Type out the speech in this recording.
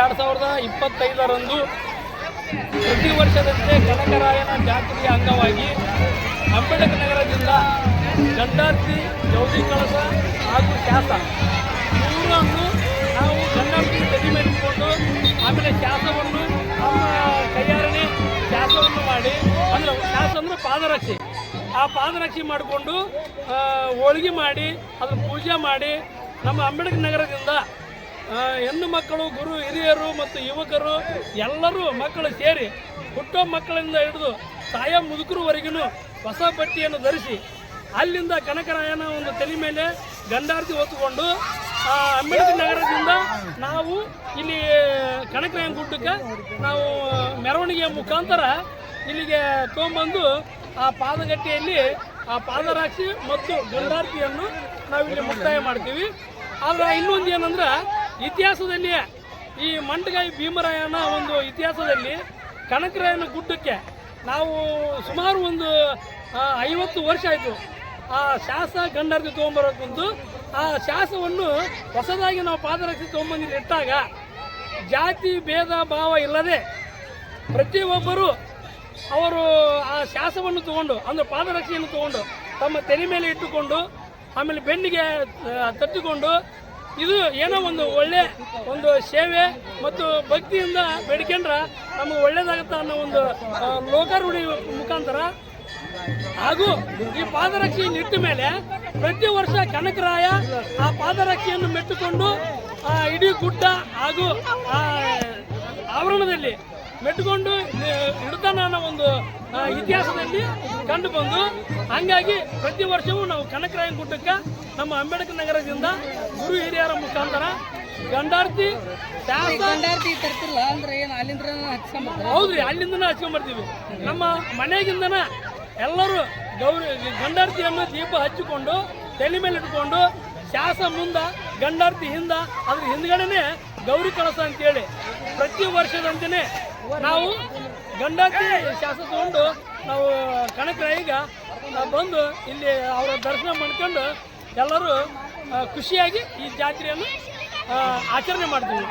ಎರಡು ಸಾವಿರದ ಇಪ್ಪತ್ತೈದರಂದು ಪ್ರತಿ ವರ್ಷದಂತೆ ಕನಕರಾಯನ ಜಾತ್ರೆಯ ಅಂಗವಾಗಿ ಅಂಬೇಡ್ಕರ್ ನಗರದಿಂದ ಗಂಡಾರ್ತಿ ಜೌದಿ ಕಳಸ ಹಾಗೂ ಶಾಸ ಮೂರನ್ನು ನಾವು ಗಂಡಾರ್ತಿ ತಲೆ ಮೇಲೆ ಇಟ್ಕೊಂಡು ಆಮೇಲೆ ಶಾಸವನ್ನು ನಮ್ಮ ಕೈಯಾರಣೆ ಶಾಸವನ್ನು ಮಾಡಿ, ಅಂದರೆ ಶಾಸ ಅಂದರೆ ಪಾದರಕ್ಷೆ. ಆ ಪಾದರಕ್ಷೆ ಮಾಡಿಕೊಂಡು ಹೋಳಿಗೆ ಮಾಡಿ ಅದನ್ನು ಪೂಜೆ ಮಾಡಿ ನಮ್ಮ ಅಂಬೇಡ್ಕರ್ ನಗರದಿಂದ ಹೆಣ್ಣು ಮಕ್ಕಳು ಗುರು ಹಿರಿಯರು ಮತ್ತು ಯುವಕರು ಎಲ್ಲರೂ ಮಕ್ಕಳು ಸೇರಿ ಹುಟ್ಟೋ ಮಕ್ಕಳಿಂದ ಹಿಡಿದು ತಾಯ ಮುದುಕರವರೆಗೂ ಹೊಸ ಬಟ್ಟೆಯನ್ನು ಧರಿಸಿ ಅಲ್ಲಿಂದ ಕನಕರಾಯನ ಒಂದು ತಲೆ ಮೇಲೆ ಗಂಡಾರ್ತಿ ಹೊತ್ತುಕೊಂಡು ಆ, ಅಂಬೇಡ್ಕರ್ ನಗರದಿಂದ ನಾವು ಇಲ್ಲಿ ಕನಕರಾಯನ ಗುಡ್ಡಕ್ಕೆ ನಾವು ಮೆರವಣಿಗೆಯ ಮುಖಾಂತರ ಇಲ್ಲಿಗೆ ತೊಗೊಂಬಂದು ಆ ಪಾದಗಟ್ಟೆಯಲ್ಲಿ ಆ ಪಾದರಾಕ್ಷಿ ಮತ್ತು ಗಂಡಾರ್ತಿಯನ್ನು ನಾವಿಲ್ಲಿ ಮುಕ್ತಾಯ ಮಾಡ್ತೀವಿ. ಆದರೆ ಇನ್ನೊಂದು ಏನಂದ್ರೆ ಇತಿಹಾಸದಲ್ಲಿ ಈ ಮಂಟಗಾಯಿ ಭೀಮರಾಯನ ಒಂದು ಇತಿಹಾಸದಲ್ಲಿ ಕನಕರಾಯನ ಗುಡ್ಡಕ್ಕೆ ನಾವು ಸುಮಾರು ಒಂದು ಐವತ್ತು ವರ್ಷ ಆಯಿತು. ಆ ಶಾಸ ಗಂಡರ್ಗೆ ತೊಗೊಂಬರೋಕ್ಕಂತೂ ಆ ಶಾಸವನ್ನು ಹೊಸದಾಗಿ ನಾವು ಪಾದರಕ್ಷೆ ತೊಗೊಂಬಂದು ಇಟ್ಟಾಗ ಜಾತಿ, ಭೇದ, ಭಾವ ಇಲ್ಲದೆ ಪ್ರತಿಯೊಬ್ಬರು ಅವರು ಆ ಶಾಸವನ್ನು ತಗೊಂಡು, ಅಂದರೆ ಪಾದರಕ್ಷೆಯನ್ನು ತಗೊಂಡು ತಮ್ಮ ತಲೆ ಮೇಲೆ ಇಟ್ಟುಕೊಂಡು, ಆಮೇಲೆ ಬೆನ್ನಿಗೆ ತಟ್ಟಿಕೊಂಡು ಇದು ಏನೋ ಒಂದು ಒಳ್ಳೆ ಒಂದು ಸೇವೆ ಮತ್ತು ಭಕ್ತಿಯಿಂದ ಬೇಡ್ಕೊಂಡ್ರೆ ನಮಗೆ ಒಳ್ಳೇದಾಗುತ್ತೆ ಅನ್ನೋ ಒಂದು ಲೋಕಾರೂಢಿ ಮುಖಾಂತರ. ಹಾಗೂ ಈ ಪಾದರಕ್ಷೆ ನಿಟ್ಟ ಮೇಲೆ ಪ್ರತಿ ವರ್ಷ ಕನಕರಾಯ ಆ ಪಾದರಕ್ಷೆಯನ್ನು ಮೆಟ್ಟುಕೊಂಡು, ಆ, ಇಡೀ ಗುಡ್ಡ ಹಾಗೂ, ಆ, ಆವರಣದಲ್ಲಿ ಮೆಟ್ಟುಕೊಂಡು ಇತಿಹಾಸದಲ್ಲಿ ಕಂಡು ಬಂದು ಹಂಗಾಗಿ ಪ್ರತಿ ವರ್ಷವೂ ನಾವು ಕನಕರಾಯನ ಗುಡ್ಡಕ್ಕೆ ನಮ್ಮ ಅಂಬೇಡ್ಕರ್ ನಗರದಿಂದ ಗುರು ಹಿರಿಯರ ಮುಖಾಂತರ ಗಂಡಾರ್ತಿ ಹೌದ್ರಿ ಅಲ್ಲಿಂದನೇ ಹಚ್ಕೊಂಡ್ಬರ್ತೀವಿ ನಮ್ಮ ಮನೆಗಿಂದನ ಎಲ್ಲರೂ ಗೌರಿ ಗಂಡಾರ್ತಿಯನ್ನು ದೀಪ ಹಚ್ಚಿಕೊಂಡು ತಲೆ ಮೇಲೆ ಇಟ್ಕೊಂಡು ಶಾಸ ಮುಂದ ಗಂಡಾರ್ತಿ ಹಿಂದ ಅದ್ರ ಹಿಂದ್ಗಡೆನೆ ಗೌರಿ ಕಳಸ ಅಂತೇಳಿ ಪ್ರತಿ ವರ್ಷದಂತೆಯೇ ನಾವು ಗಂಡಾರ್ತಿ ಶಾಸ ತಗೊಂಡು ನಾವು ಕಣಕ್ರ ನಾವು ಬಂದು ಇಲ್ಲಿ ಅವರ ದರ್ಶನ ಮಾಡ್ಕೊಂಡು ಎಲ್ಲರೂ ಖುಷಿಯಾಗಿ ಈ ಜಾತ್ರೆಯನ್ನು ಆಚರಣೆ ಮಾಡ್ತೀವಿ.